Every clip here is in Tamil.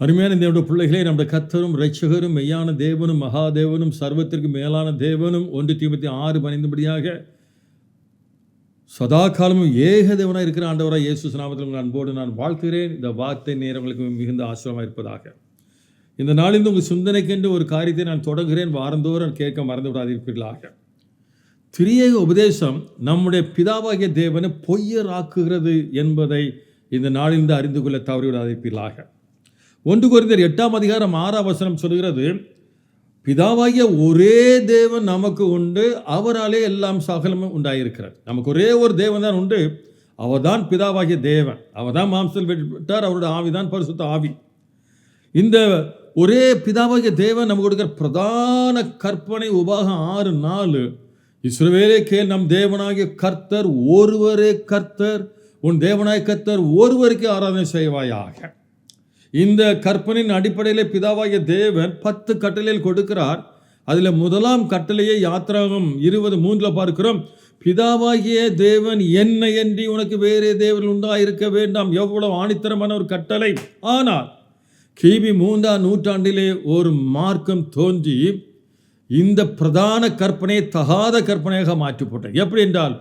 அருமையான தேவனுடைய பிள்ளைகளே நம்முடைய கத்தரும் ரட்சகரும் மெய்யான தேவனும் மகாதேவனும் சர்வத்திற்கு மேலான தேவனும் ஒன்று தீபத்தி ஆறு பணிந்தபடியாக சதா காலமும் ஏக தேவனாக இருக்கிற ஆண்டவராக இயேசு நாமத்தில் உங்கள் அன்போடு நான் வாழ்த்துகிறேன். இந்த வார்த்தை நேரம் உங்களுக்கு மிகுந்த ஆசிரமாக இருப்பதாக. இந்த நாளில் உங்கள் சிந்தனைக்கென்று ஒரு காரியத்தை நான் தொடங்குகிறேன். வாரந்தோறும் கேட்க மறந்து விடாதிருப்பீர்களாக திரியேக உபதேசம் நம்முடைய பிதாவாகிய தேவனை பொய்யராக்குகிறது என்பதை இந்த நாளிலிருந்து அறிந்து கொள்ள தவறிவிடாதிருப்பீர்களாக ஒன்று குறைந்தர் எட்டாம் அதிகாரம் ஆறாம் வசனம் சொல்கிறது பிதாவாகிய ஒரே தேவன் நமக்கு உண்டு அவராலே எல்லாம் சகலமும் உண்டாயிருக்கிறது நமக்கு ஒரே ஒரு தேவன் தான் உண்டு அவர்தான் பிதாவாகிய தேவன். அவர் தான் மாம்சல் விட்டார் அவருடைய ஆவிதான் பரிசுத்த ஆவி. இந்த ஒரே பிதாவாகிய தேவன் நமக்கு கொடுக்கிற பிரதான கற்பனை உபாகம் ஆறு நாலு இஸ்ரவேலே கேள் நம் தேவனாகிய கர்த்தர் ஒருவரே கர்த்தர் உன் தேவனாய் கர்த்தர் ஒருவருக்கே ஆராதனை செய்வாயாக. இந்த கற்பனையின் அடிப்படையில் பிதாவாகிய தேவன் பத்து கட்டளையில் கொடுக்கிறார். அதில் முதலாம் கட்டளையை யாத்திராகம் இருபது மூன்றில் பார்க்கிறோம். பிதாவாகிய தேவன் என்னை என்று உனக்கு வேறே தேவன் உண்டாயிருக்க வேண்டாம். எவ்வளவு ஆணித்தரமான ஒரு கட்டளை. ஆனால் கிபி மூன்றாம் நூற்றாண்டிலே ஒரு மார்க்கம் தோன்றி இந்த பிரதான கற்பனையை தகாத கற்பனையாக மாற்றி போட்டார் எப்படி என்றால்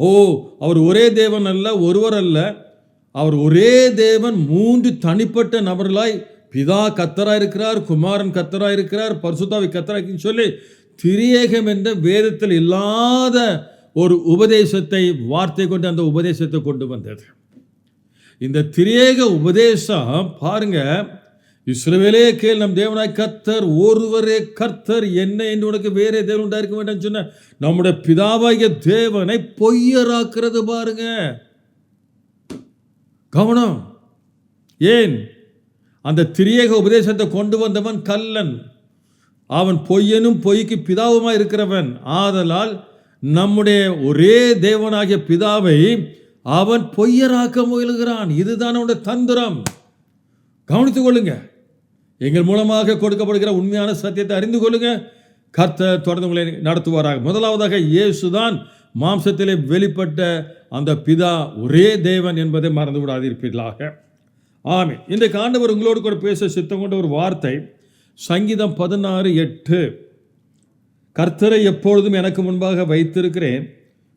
ஓ அவர் ஒரே தேவன் அல்ல ஒருவர் அல்ல. அவர் ஒரே தேவன் மூன்று தனிப்பட்ட நபர்களாய் பிதா கத்தராக இருக்கிறார் குமாரன் கத்தராக இருக்கிறார் பரிசுத்தாவி கத்தராக சொல்லி திரியேகம் என்ற வேதத்தில் இல்லாத ஒரு உபதேசத்தை வார்த்தை கொண்டு அந்த உபதேசத்தை கொண்டு வந்தது. இந்த திரியேக உபதேசம் பாருங்க இஸ்ரவேலே கேள் நம் தேவனாய் கர்த்தர் ஒருவரே கர்த்தர் என்ன என்று உனக்கு வேறே தேவன் உண்டாயிருக்க வேண்டாம் சொன்ன நம்முடைய பிதாவாகிய தேவனை பொய்யராக்கிறது பாருங்கள் கவனம். ஏன்? அந்த திரியேக உபதேசத்தை கொண்டு வந்தவன் கல்லன் அவன் பொய்யனும் பொய்க்கு பிதாவுமாய் இருக்கிறவன். ஆதலால் நம்முடைய ஒரே தேவனாகிய பிதாவை அவன் பொய்யராக்க முயல்கிறான். இதுதான் அவனுடைய தந்திரம். கவனித்துக் கொள்ளுங்க. எங்கள் மூலமாக கொடுக்கப்படுகிற உண்மையான சத்தியத்தை அறிந்து கொள்ளுங்க. கர்த்தர் தொடர்ந்து உங்களை நடத்துவாராக. முதலாவதாக இயேசுதான் மாம்சத்திலே வெளிப்பட்ட அந்த பிதா ஒரே தேவன் என்பதை மறந்து விடாதிருப்பீர்களாக ஆமே இன்றைக்கு ஆண்டவர் உங்களோடு கூட பேச சித்தம் கொண்ட ஒரு வார்த்தை சங்கீதம் பதினாறு எட்டு. கர்த்தரை எப்பொழுதும் எனக்கு முன்பாக வைத்திருக்கிறேன்.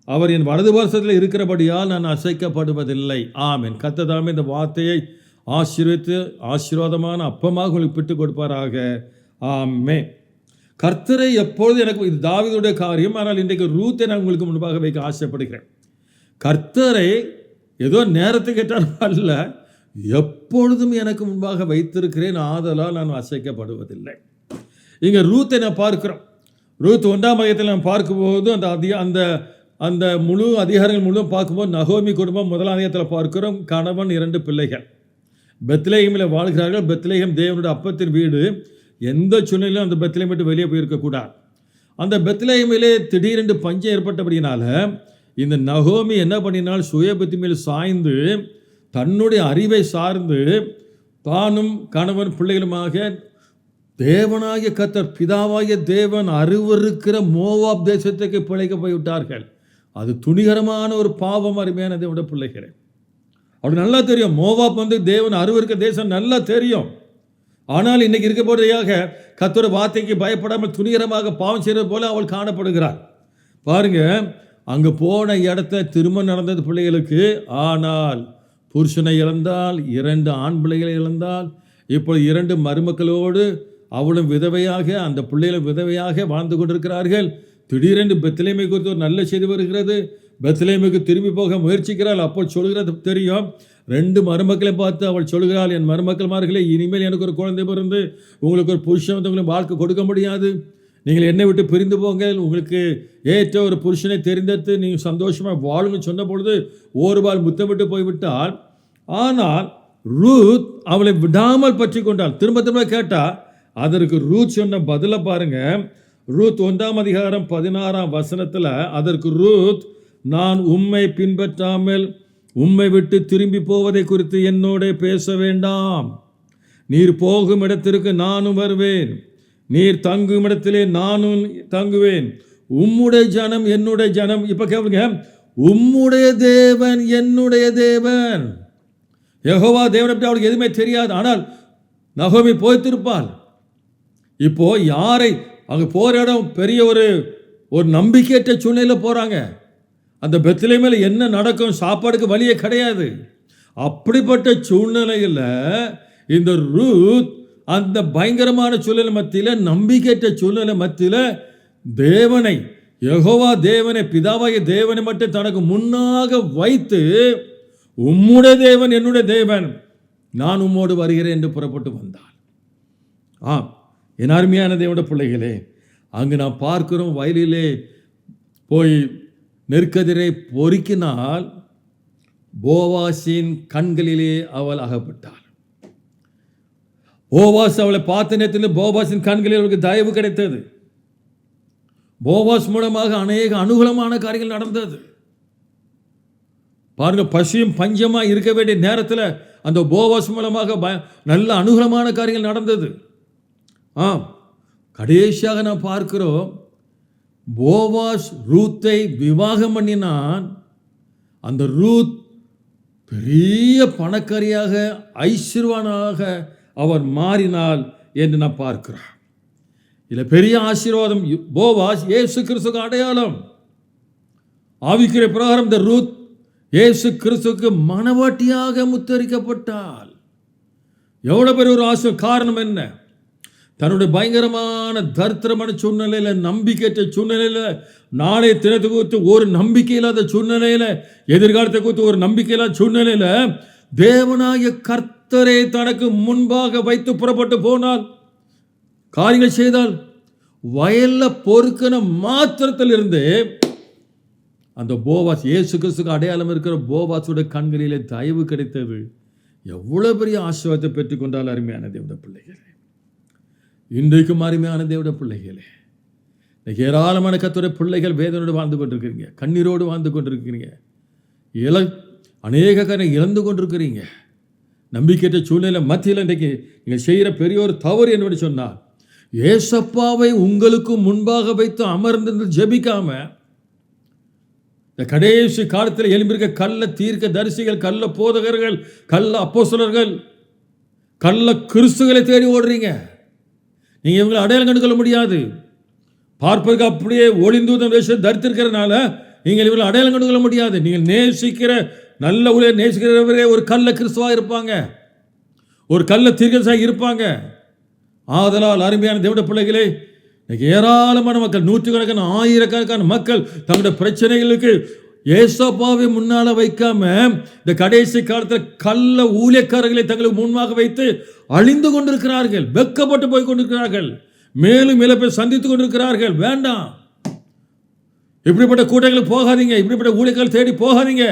அவர் என் வலது வருஷத்தில் இருக்கிறபடியால் நான் அசைக்கப்படுவதில்லை. ஆமேன். கர்த்ததாமே இந்த வார்த்தையை ஆசீர்வித்து ஆசீர்வாதமான அப்பமாக உங்களுக்கு பிட்டு கொடுப்பாராக. ஆமே கர்த்தரை எப்பொழுது எனக்கு இது தாவிதுடைய காரியம். ஆனால் இன்றைக்கு ரூத்தை நான் உங்களுக்கு முன்பாக வைக்க ஆசைப்படுகிறேன். கர்த்தரை ஏதோ நேரத்துக்கு கேட்டால் அல்ல எப்பொழுதும் எனக்கு முன்பாக வைத்திருக்கிறேன். ஆதலால் நான் அசைக்கப்படுவதில்லை. இங்கே ரூத்தை நான் பார்க்கிறோம். ரூத் ஒன்றாம் மையத்தில் நான் பார்க்கும்போது அந்த அதிக அந்த அந்த முழு அதிகாரங்கள் முழுவதும் பார்க்கும்போது நகோமி குடும்பம் முதலாம் அதிகாரத்தில் பார்க்கிறோம். கணவன் இரண்டு பிள்ளைகள். பெத்லேஹமில் வாழ்கிறார்கள். பெத்லேஹம் தேவனுடைய அப்பத்தின் வீடு. எந்த சூழ்நிலையிலும் அந்த பெத்திலையும் விட்டு வெளியே போயிருக்கக்கூடாது அந்த பெத்லேஹமிலே திடீரென்று பஞ்சம் ஏற்பட்டபடியினால இந்த நகோமி என்ன பண்ணினால் சுயபுத்தி மேல் சாய்ந்து தன்னுடைய அறிவை சார்ந்து தானும் கணவன் பிள்ளைகளுமாக தேவனாகிய கத்தர் பிதாவாகிய தேவன் அருவருக்கிற மோவாப் தேசத்துக்கு பிழைக்க போய்விட்டார்கள். அது துணிகரமான ஒரு பாவம் அருமையான தேவனுடைய பிள்ளைகளே. அவளுக்கு நல்லா தெரியும். மோவாப் வந்து தேவன் அருவருக்க தேசம் நல்லா தெரியும். ஆனால் இன்னைக்கு இருக்கப்படுறதாக கத்தோட வார்த்தைக்கு பயப்படாமல் துணிகரமாக பாவம் செய்கிறது போல அவள் காணப்படுகிறாள். பாருங்க அங்கே போன இடத்த திருமணம் நடந்தது பிள்ளைகளுக்கு. ஆனால் புருஷனை இழந்தால் இரண்டு ஆண் பிள்ளைகளை இழந்தால் இப்போ இரண்டு மருமக்களோடு அவளும் விதவையாக அந்த பிள்ளைகளும் விதவையாக வாழ்ந்து கொண்டிருக்கிறார்கள். திடீரென்று பெத்திலேமை குறித்து ஒரு நல்ல செய்தி வருகிறது. பெத்லேமுக்கு திரும்பி போக முயற்சிக்கிறாள். அப்போ சொல்கிறது தெரியும் ரெண்டு மருமக்களை பார்த்து அவள் சொல்கிறாள் என் மருமக்கள்மார்களே இனிமேல் எனக்கு ஒரு குழந்தை பிறந்து உங்களுக்கு ஒரு புருஷன் வந்து உங்களுக்கு வாழ்க்கை கொடுக்க முடியாது. நீங்கள் என்னை விட்டு பிரிந்து போங்க உங்களுக்கு ஏற்ற ஒரு புருஷனை தெரிந்தெடுத்து நீங்கள் சந்தோஷமாக வாழும்னு சொன்ன பொழுது ஓருபால் முத்தமிட்டு போய்விட்டால் ஆனால் ரூத் அவளை விடாமல் பற்றி கொண்டாள். திரும்ப திரும்ப கேட்டால் அதற்கு ரூத் சொன்ன பதிலை பாருங்கள் ரூத் ஒன்றாம் அதிகாரம் பதினாறாம் வசனத்தில் அதற்கு ரூத் நான் உம்மை பின்பற்றாமல் உம்மை விட்டு திரும்பி போவதை குறித்து என்னோட பேச வேண்டாம். நீர் போகும் இடத்திற்கு நானும் வருவேன். நீர் தங்கும் இடத்திலே நானும் தங்குவேன். உம்முடைய ஜனம் என்னுடைய ஜனம். இப்போ கேளுங்க. உம்முடைய தேவன் என்னுடைய தேவன். யகோவா தேவன் அப்படி அவளுக்கு எதுவுமே தெரியாது. ஆனால் நகோமி போய்த்திருப்பாள். இப்போ யாரை? அங்கே போகிற இடம் பெரிய ஒரு ஒரு நம்பிக்கையற்ற சூழ்நிலையில் போகிறாங்க அந்த பெத்திலை மேலே என்ன நடக்கும்? சாப்பாடுக்கு வழியே கிடையாது. அப்படிப்பட்ட சூழ்நிலையில் இந்த ரூத் அந்த பயங்கரமான சூழ்நிலை மத்தியில் நம்பிக்கையற்ற சூழ்நிலை மத்தியில் தேவனை யெகோவா தேவனை பிதாவாய தேவனை மட்டும் தனக்கு முன்னாக வைத்து உம்முடைய தேவன் என்னுடைய தேவன் நான் உம்மோடு வருகிறேன் என்று புறப்பட்டு வந்தாள் ஆம். என் அருமையான தேவனுடைய பிள்ளைகளே அங்கு நான் பார்க்கிறோம் வயலிலே போய் நெற்கதிரை பொறுக்கினால் போவாசின் கண்களிலே அவள் அகப்பட்டாள். போவாஸ் அவளை பார்த்த நேரத்தில் போவாசின் கண்களில் அவளுக்கு தயவு கிடைத்தது. போவாஸ் மூலமாக அநேக அனுகூலமான காரியங்கள் நடந்தது. பாருங்க பசியும் பஞ்சமாக இருக்க வேண்டிய நேரத்தில் அந்த போவாஸ் மூலமாக ப- நல்ல அனுகூலமான காரியங்கள் நடந்தது. ஆம் கடைசியாக நான் பார்க்கிறோம் போவாஸ் ரூத்தை விவாகம் பண்ணினான். அந்த ரூத் பெரிய பணக்காரியாக ஐஸ்வர்வானாக அவர் மாறினாள் என்று நான் பார்க்கிறார் இதில் பெரிய ஆசீர்வாதம் போவாஸ் இயேசு கிறிஸ்துக்கு அடையாளம். ஆவிக்கிற பிரகாரம் இந்த ரூத் இயேசு கிறிஸ்துக்கு மனவாட்டியாக முத்தரிக்கப்பட்டால். எவ்வளோ பெரிய ஒரு ஆசை காரணம் என்ன? தன்னுடைய பயங்கரமான தரித்திரமான சூழ்நிலையில் நம்பிக்கையற்ற சூழ்நிலையில் நாளைய தினத்தை குறித்து ஒரு நம்பிக்கை இல்லாத சூழ்நிலையில் எதிர்காலத்தை குறித்து ஒரு நம்பிக்கை இல்லாத சூழ்நிலையில் தேவனாகிய கர்த்தரை தனக்கு முன்பாக வைத்து புறப்பட்டு போனால் காரியங்கள் செய்தால் வயலில் பொறுக்கின மாத்திரத்தில் இருந்து அந்த போவாஸ் இயேசு கிறிஸ்துக்கு அடையாளம் இருக்கிற போவாஸோட கண்களிலே தயவு கிடைத்தது. எவ்வளோ பெரிய ஆசீர்வாதத்தை பெற்றுக்கொண்டால் அருமையான தேவட பிள்ளைகளே. இன்றைக்கும் அருமையான தேவட பிள்ளைகளே இன்றைக்கு ஏராளமான கத்துறை பிள்ளைகள் வேதனோடு வாழ்ந்து கொண்டிருக்கிறீங்க கண்ணீரோடு வாழ்ந்து கொண்டிருக்கிறீங்க இள அநேக கரை இழந்து கொண்டிருக்கிறீங்க. நம்பிக்கையற்ற சூழ்நிலை மத்தியில் இன்றைக்கு நீங்கள் செய்கிற பெரிய ஒரு தவறு என்னோட சொன்னால் ஏசப்பாவை உங்களுக்கு முன்பாக வைத்து அமர்ந்து ஜெபிக்காம இந்த கடைசி காலத்தில் எழும்பியிருக்க கள்ள தீர்க்க தரிசிகள் கள்ள போதகர்கள் கள்ள அப்போசலர்கள் கள்ள கிறிஸ்துகளை தேடி ஓடுறீங்க. நீங்கள் இவங்களை அடையாளம் கண்டுகொள்ள முடியாது. பார்ப்பதற்கு அப்படியே ஒளிந்தூதன் வேஷம் தரித்திருக்கிறனால நீங்கள் இவங்களை அடையாளம் கண்டுகொள்ள முடியாது. நீங்கள் நேசிக்கிற நல்ல உலக நேசிக்கிறவரே ஒரு கல்ல கிறிஸ்துவாக இருப்பாங்க. ஒரு கல்ல தீர்க்கசாக இருப்பாங்க. ஆதலால் அருமையான தேவட பிள்ளைகளே இன்னைக்கு ஏராளமான மக்கள் நூற்றுக்கணக்கான ஆயிரக்கணக்கான மக்கள் தங்களுடைய பிரச்சனைகளுக்கு ஏசப்பாவை முன்னால வைக்காம இந்த கடைசி காலத்தில் கள்ள ஊழியக்காரர்களை தங்களுக்கு முன்பாக வைத்து அழிந்து கொண்டிருக்கிறார்கள் வெக்கப்பட்டு போய் கொண்டிருக்கிறார்கள் மேலும் இழப்பை சந்தித்து கொண்டிருக்கிறார்கள். வேண்டாம். இப்படிப்பட்ட கூட்டங்களுக்கு போகாதீங்க இப்படிப்பட்ட ஊழியக்காரர் தேடி போகாதீங்க.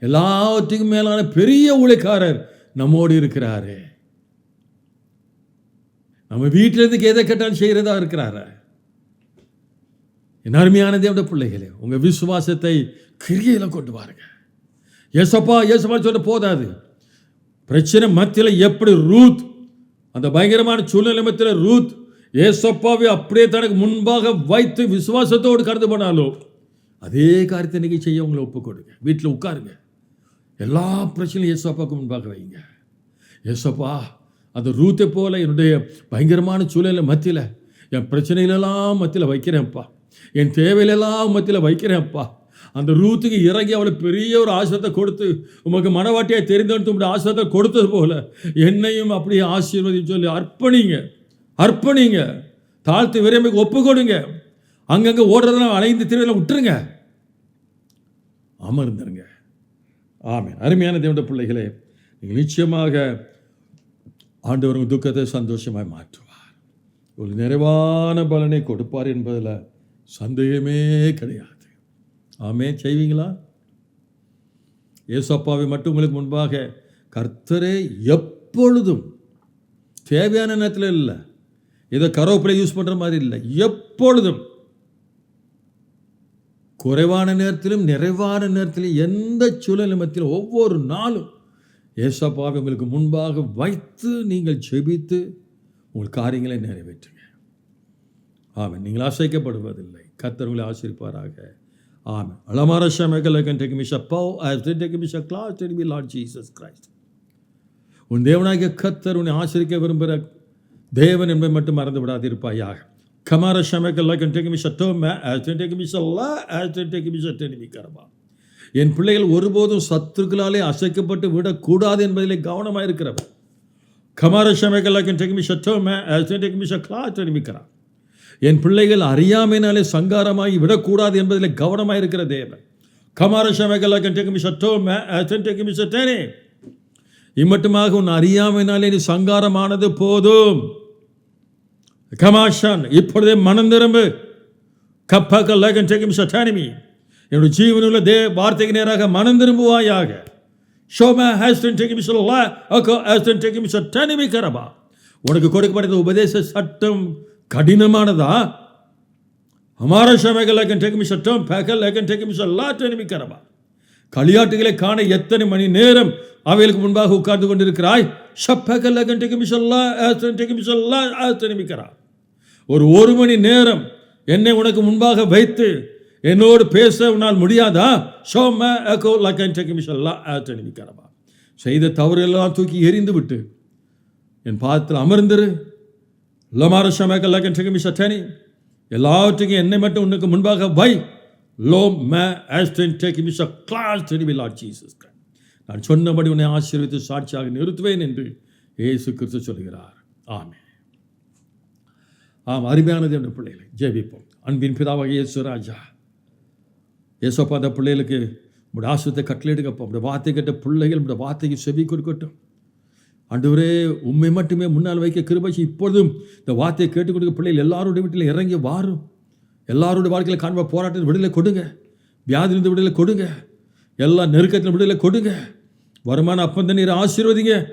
எல்லாத்துக்கும் மேலான பெரிய ஊழியக்காரர் நம்மோடு இருக்கிறாரு. நம்ம வீட்டில் இருந்து எதை கேட்டாலும் செய்கிறதா இருக்கிறாரு? என் அருமையான தேவட பிள்ளைகளே உங்கள் விசுவாசத்தை கிரியையில் கொண்டு பாருங்க ஏசப்பா ஏசப்பா சொல்ல போதாது. பிரச்சனை மத்தியில் எப்படி ரூத் அந்த பயங்கரமான சூழ்நிலை மத்தியில் ரூத் ஏசப்பாவை அப்படியே தனக்கு முன்பாக வைத்து விசுவாசத்தோடு கடந்து போனாலும் அதே காரியத்தை நீங்கள் செய்ய உங்களை ஒப்புக் கொடுங்க. வீட்டில் உட்காருங்க. எல்லா பிரச்சனையும் ஏசப்பாவுக்கு முன்பாக வைங்க. ஏசப்பா அந்த ரூத்தை போல் என்னுடைய பயங்கரமான சூழ்நிலை மத்தியில் என் பிரச்சனைகளெல்லாம் மத்தியில் வைக்கிறேன்ப்பா. என் தேவையிலெல்லாம் மத்தியில் வைக்கிறேன்ப்பா. அந்த ரூத்துக்கு இறங்கி அவளை பெரிய ஒரு ஆசிரத்தை கொடுத்து உமக்கு மனவாட்டியாக தெரிந்தவன் உங்களுடைய ஆசிரத்தை கொடுத்தது போல என்னையும் அப்படியே ஆசீர்வதின்னு சொல்லி அர்ப்பணிங்க. அர்ப்பணிங்க. தாழ்த்து விரைமைக்கு ஒப்பு கொடுங்க அங்கங்கே ஓடுறதெல்லாம் அலைந்து திருவிழா விட்டுருங்க. அமர்ந்துருங்க. ஆமே அருமையான தேவனுடைய பிள்ளைகளே நீங்கள் நிச்சயமாக ஆண்டவர் உங்கள் துக்கத்தை சந்தோஷமாக மாற்றுவார். ஒரு நிறைவான பலனை கொடுப்பார் என்பதில் சந்தேகமே கிடையாது. ஆமே செய்வீங்களா? ஏசப்பாவை மட்டும் உங்களுக்கு முன்பாக கர்த்தரே எப்பொழுதும் தேவையான நேரத்தில் இல்லை. இதை கருவேப்பிலை யூஸ் பண்ணுற மாதிரி இல்லை. எப்பொழுதும் குறைவான நேரத்திலும் நிறைவான நேரத்திலும் எந்த சூழல் ஒவ்வொரு நாளும் ஏசப்பாவை உங்களுக்கு முன்பாக வைத்து நீங்கள் ஜெபித்து உங்கள் காரியங்களை நிறைவேற்றுங்க. ஆமாம் நீங்கள் அசைக்கப்படுவதில்லை கத்தர் உங்களை ஆசிரிப்பாராக ஆமாம் அலமார ஷமேகல் கேன் டேக் மிஷ போ I take மிஷ class take me Lord Jesus Christ. உன் தேவனாகிய கத்தர் உன்னை ஆசிரிக்க விரும்புகிற தேவன் என்பதை மட்டும் மறந்து விடாதிருப்பாயாக. கமார ஷமக்கல்லா கண்டேக்கு மிஷ டோம ஆஸ்டேக்கு மிஷ அல்லா ஆஸ்டேக்கு மிஷ டெனிமி கரபா. என் பிள்ளைகள் ஒருபோதும் சத்துருக்களாலே அசைக்கப்பட்டு விடக்கூடாது என்பதிலே கவனமாக இருக்கிறவர் கமார ஷமக்கல்லா கண்டேக்கு மிஷ டோம ஆஸ்டேக்கு மிஷ கிளா கரா என் பிள்ளைகள் அறியாமையினாலே சங்காரமாகி விடக்கூடாது என்பதில் கவனமாக இருக்கிற தேவன். கமார இம்மட்டுமாக உன் அறியாமையினாலே நீ சங்காரமானது போதும். கமாஷான் இப்பொழுதே மனம் திரும்பு கப்பக்க லகன் டெக்கும் சட்டானிமி என்னுடைய ஜீவனுள்ள தே வார்த்தைக்கு நேராக மனம் திரும்புவாயாக ஷோமா ஹேஸ்டன் டெக்கும் சொல்லா அக்கோ ஹேஸ்டன் டெக்கும் சட்டானிமி கரபா. உனக்கு கொடுக்கப்பட்ட உபதேச சட்டம் கடினமானதா? அமார ஷமேக லகன் சட்டம் பகல் லகன் டெக்கும் சொல்லா டெனிமி களியாட்டுகளை காண எத்தனை மணி நேரம் அவைகளுக்கு முன்பாக உட்கார்ந்து கொண்டிருக்கிறாய்? ஷப்பகல்ல கண்டிக்கு மிஷல்லா ஆஸ்டன்டிக்கு ஒரு ஒரு மணி நேரம் என்னை உனக்கு முன்பாக வைத்து என்னோடு பேச உன்னால் முடியாதா? ஷோம அகோ லக்கன்டிக்கு மிஷல்லா ஆஸ்டனிமிக்கிறவா செய்த தவறெல்லாம் தூக்கி எரிந்து விட்டு என் பாதத்தில் அமர்ந்திரு. லமார ஷமேக லக்கன்டிக்கு சட்டனி எல்லாவற்றுக்கும் என்னை மட்டும் உனக்கு முன்பாக வை. லோ மே ஆஸ்டன் டேக் மிஸ் அ கிளாஸ் டெனிவி லார்ட் ஜீசஸ் நான் சொன்னபடி உன்னை ஆசீர்வித்து சாட்சியாக நிறுத்துவேன் என்று இயேசு கிறிஸ்து சொல்கிறார் ஆமே ஆம் அருமையானது என்ற பிள்ளைகளை ஜெபிப்போம். அன்பின் பிதாவாக இயேசு ராஜா இயேசப்பா அந்த பிள்ளைகளுக்கு உங்களுடைய ஆசிரியத்தை கட்டளையிடுங்கப்பா. உங்களுடைய வார்த்தை கேட்ட பிள்ளைகள் உங்களுடைய வார்த்தைக்கு செவி கொடுக்கட்டும். ஆண்டவரே உண்மை மட்டுமே முன்னால் வைக்க கிருபைச்சு இப்பொழுதும் இந்த வார்த்தையை கேட்டுக்கொடுக்க பிள்ளைகள் எல்லாருடைய வீட்டில் இறங்கி வாரும். எல்லாருடைய வாழ்க்கையில் காண்ப போராட்டத்தில் விடுதலை கொடுங்க. வியாதிலிருந்து விடுதலை கொடுங்க. எல்லா நெருக்கத்தில் விடுதலை கொடுங்க. வருமான அப்பந்த நீர் ஆசீர்வதிங்க.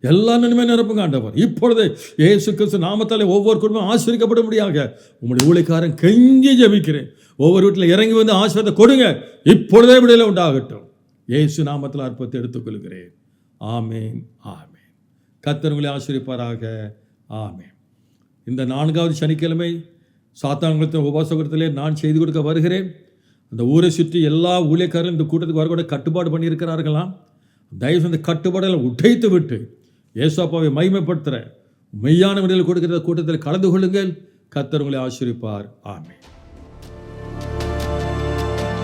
எல்லா நன்மை நிரப்புங்க ஆண்டவர். இப்பொழுது ஏசு கிறிஸ்து நாமத்தாலே ஒவ்வொரு குடும்பம் ஆசிரிக்கப்பட முடியாங்க உங்களுடைய ஊழிக்காரன் கெஞ்சி ஜபிக்கிறேன். ஒவ்வொரு வீட்டில் இறங்கி வந்து ஆசீர்வாதத்தை கொடுங்க. இப்பொழுதே விடுதலை உண்டாகட்டும். ஏசு நாமத்தில் அற்பத்தை எடுத்துக்கொள்கிறேன். ஆமேன். ஆமேன். கத்தர்களை ஆசிரிப்பாராக ஆமே இந்த நான்காவது சனிக்கிழமை சாத்தாங்குளத்தின் உபாசகத்திலே நான் செய்து கொடுக்க வருகிறேன். அந்த ஊரை சுற்றி எல்லா ஊழியக்காரரும் இந்த கூட்டத்துக்கு வரக்கூட கட்டுப்பாடு பண்ணியிருக்கிறார்களாம். தயவு இந்த கட்டுப்பாடுகளை உடைத்து விட்டு ஏசாப்பாவை மகிமைப்படுத்துகிற மெய்யான விடையில் கொடுக்கிற கூட்டத்தில் கலந்து கொள்ளுங்கள். கத்தர்களை உங்களை ஆமே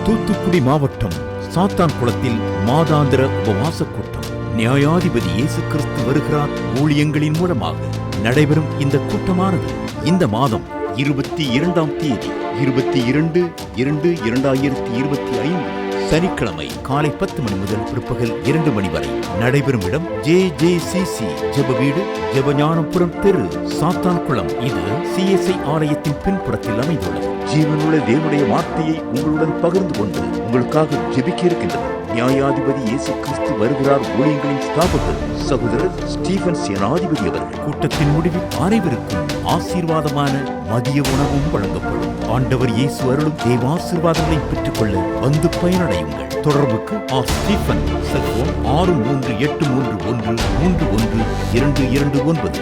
தூத்துக்குடி மாவட்டம் சாத்தான் குளத்தில் மாதாந்திர உபவாச கூட்டம். நியாயாதிபதி இயேசு கிறிஸ்து வருகிறார் ஊழியங்களின் மூலமாக. நடைபெறும் இந்த கூட்டமானது இந்த மாதம் இருபத்தி இரண்டாம் தேதி இருபத்தி இரண்டு இரண்டு இரண்டாயிரத்தி இருபத்தி ஐந்து சனிக்கிழமை காலை பத்து மணி முதல் பிற்பகல் இரண்டு மணி வரை நடைபெறும் இடம் ஜே ஜே சி சி ஜெப வீடு ஜெபஞானபுரம் தெரு சாத்தான்குளம் இது சிஎஸ்ஐ ஆலயத்தின் பின்புறத்தில் அமைந்துள்ளது. ஜீவனுள்ள தேவனுடைய வார்த்தையை உங்களுடன் பகிர்ந்து கொண்டு உங்களுக்காக ஜெபிக்க இருக்கின்றது நியாயாதிபதி இயேசு கிறிஸ்து வருகிறார் ஊழியங்களின் ஸ்தாபகர் சகோதரர் ஸ்டீபன் சேனாதிபதி அவர்கள் கூட்டத்தின் முடிவில் அனைவருக்கும் ஆசீர்வாதமான மதிய உணவும் வழங்கப்படும். ஆண்டவர் இயேசு அருளும் தேவாசீர்வாதங்களை பெற்றுக்கொள்ள வந்து பயனடையுங்கள். தொடர்புக்கு ஆ ஸ்டீபன் செல்போன் ஆறு மூன்று எட்டு மூன்று ஒன்று மூன்று ஒன்று இரண்டு இரண்டு ஒன்பது.